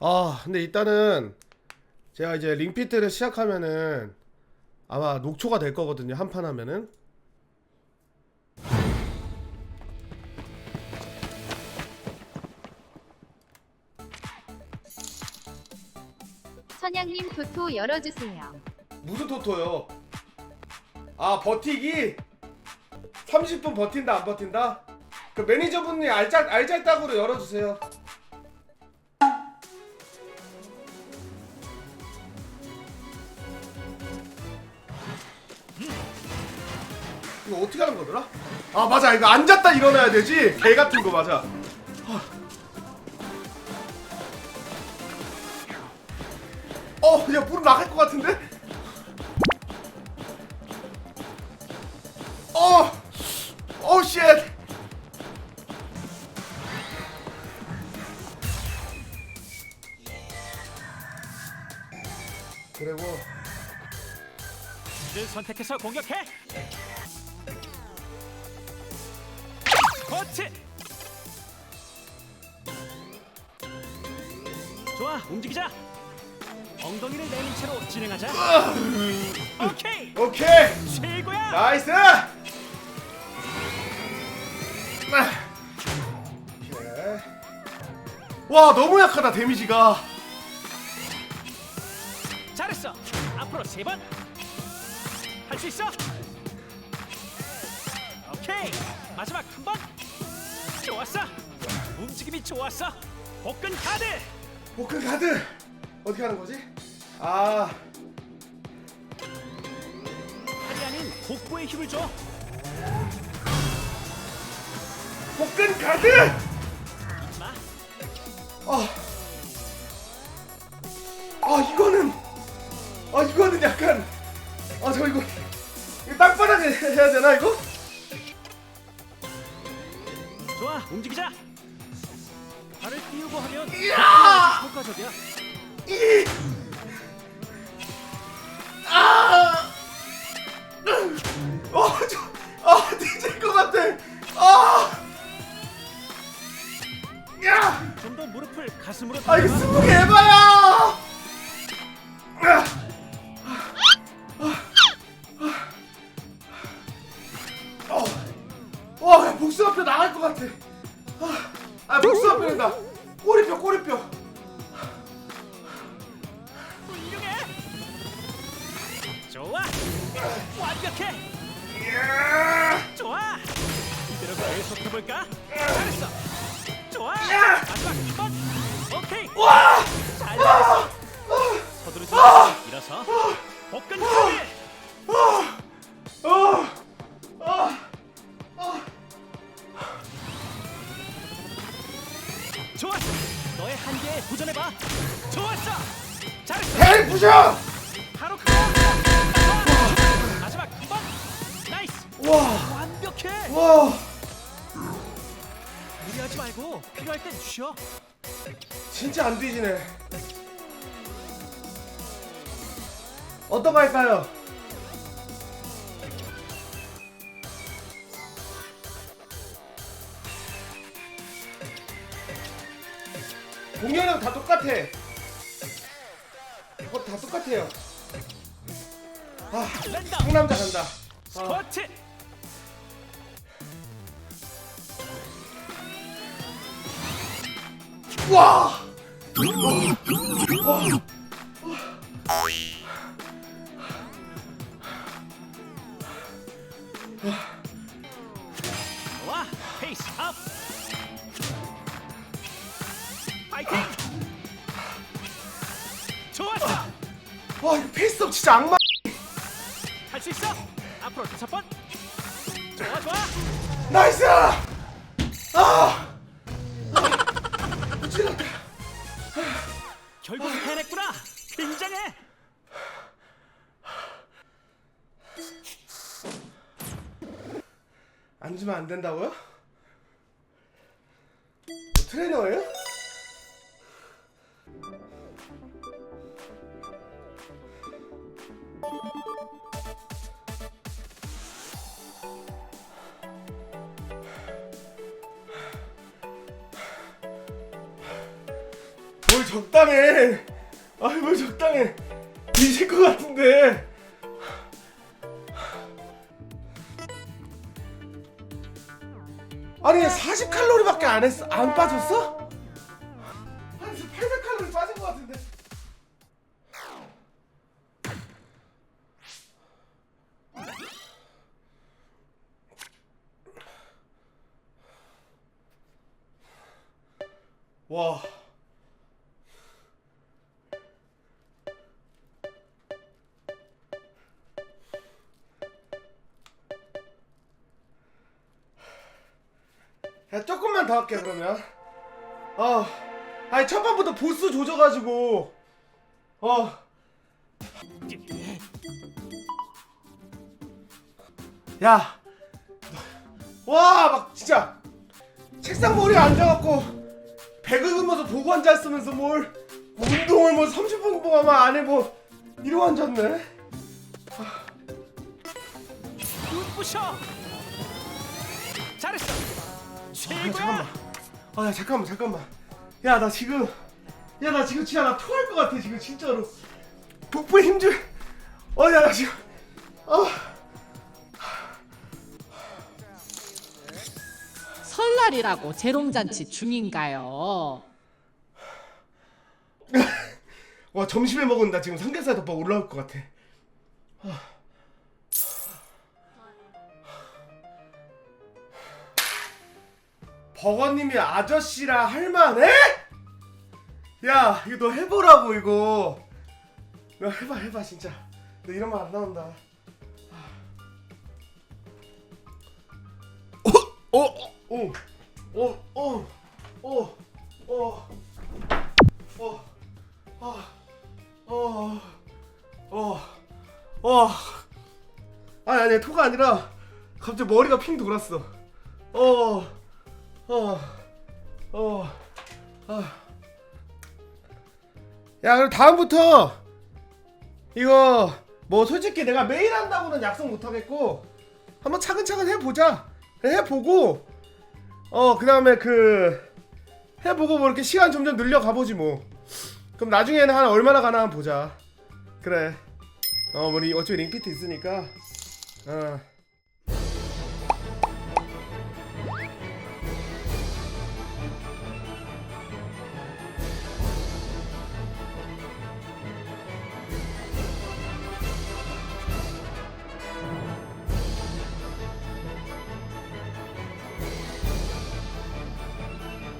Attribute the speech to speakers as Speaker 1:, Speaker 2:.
Speaker 1: 아 근데 일단은 제가 이제 링피트를 시작하면은 아마 녹초가 될 거거든요 한 판 하면은
Speaker 2: 선양님 토토 열어주세요.
Speaker 1: 무슨 토토요? 아 버티기? 30분 버틴다 안 버틴다? 그 매니저분이 알짤 알짤딱으로 열어주세요. 이거 어떻게 하는 거더라? 아 맞아 이거 앉았다 일어나야 되지 개 같은 거 맞아. 어, 야, 물 나갈 것 같은데? 어, 어, 쉣. 그리고
Speaker 3: 를 선택해서 공격해. 커트. 좋아, 움직이자. 엉덩이를 내민 채로 진행하자. 오케이,
Speaker 1: 오케이,
Speaker 3: 최고야.
Speaker 1: 나이스. 아. 오케이. 와, 너무 약하다 데미지가.
Speaker 3: 잘했어. 앞으로 세 번. 할 수 있어. 오케이. 마지막 한 번. 좋았어. 움직임이 좋았어. 복근 카드.
Speaker 1: 복근 가드 어떻게 하는 거지? 아,
Speaker 3: 팔이 아닌 복부에 힘을 줘.
Speaker 1: 복근 가드.
Speaker 3: 마.
Speaker 1: 아, 아 이거는, 해야 되나 이거?
Speaker 3: 좋아, 움직이자. 발을 띄우고 하면
Speaker 1: 이야!
Speaker 3: 효과적이야.
Speaker 1: 이, 아, 어, 저, 아 뒤질 것 같아. 아, 야,
Speaker 3: 좀 더 무릎을 가슴으로
Speaker 1: 아 이거. 스무 개 해봐야. 아, 아 복숭아뼈다. 꼬리뼈, 꼬리뼈.
Speaker 3: 훌륭해. 좋아. 완벽해. 좋아. 이대로 계속 해볼까? 잘했어. 좋아.
Speaker 1: 야!
Speaker 3: 마지막 한 번. 오케이.
Speaker 1: 와!
Speaker 3: 잘 잘했어. 서두르지 말고 일어서. 복근.
Speaker 1: 어!
Speaker 3: 좋았어. 너의 한계에 도전해봐. 좋았어. 잘했어.
Speaker 1: 헬 부셔!
Speaker 3: 바로 가. 좋아. 마지막 한 번. 나이스.
Speaker 1: 와!
Speaker 3: 완벽해.
Speaker 1: 와!
Speaker 3: 무리하지 말고 필요할 땐 쉬어.
Speaker 1: 진짜 안 뒤지네. 어떤 거 할까요? 공연은 다 똑같아. 이거 다 똑같아요. 아. 상남자 간다. 아,
Speaker 3: 스쿼트.
Speaker 1: 와! 와!
Speaker 3: 와 페이스 업.
Speaker 1: 와, 이거 페이스업 진짜 악마.
Speaker 3: 할 수 있어. 앞으로 다섯 번. 좋아 좋아.
Speaker 1: 나이스! 아! 미치겠다.
Speaker 3: 결국 해냈구나. 굉장해.
Speaker 1: 앉으면 안 된다고요? 뭐 트레이너예요? 뭘 적당해? 아이 뭘 적당해? 뒤질 것 같은데. 아니 40칼로리밖에 안 했어 안 빠졌어? 와. 야 조금만 더 할게 그러면. 어. 아니 첫 번부터 보스 조져 가지고. 어. 야. 와 막 진짜 책상 머리에 앉아 갖고 배그 긁으면서 보고 앉아있으면서 뭘 운동을 뭐 30분 동안 안해 뭐 이러고 앉았네
Speaker 3: 눈부셔. 잘했어.
Speaker 1: 아. 잠깐만 아야 잠깐만 잠깐만 야 나 지금 야 나 지금 진짜 나 토할 것 같아 지금 진짜로 복부에 힘줄 어야 나 지금 아
Speaker 4: 설날이라고 재롱잔치 중인가요?
Speaker 1: 와 점심에 먹은 나 지금 삼겹살 덮밥 올라올 것 같아 버거님이 아저씨라 할만해? 야 이거 너 해보라고 이거 너 해봐 해봐 진짜 너 이런 말 안 나온다 어? 어? 어? 어? 어? 어? 어? 어? 어? 어, 어, 어. 아니 아니 토가 아니라 갑자기 머리가 핑 돌았어. 어, 어, 어, 아. 야 그럼 다음부터 이거 뭐 솔직히 내가 매일 한다고는 약속 못 하겠고 한번 차근차근 해보자. 해보고 어 그 다음에 그 해보고 뭐 이렇게 시간 점점 늘려 가보지 뭐. 그럼 나중에는 한 얼마나 가나 한번 보자. 그래. 어, 우리 어차피 링피트 있으니까. 어.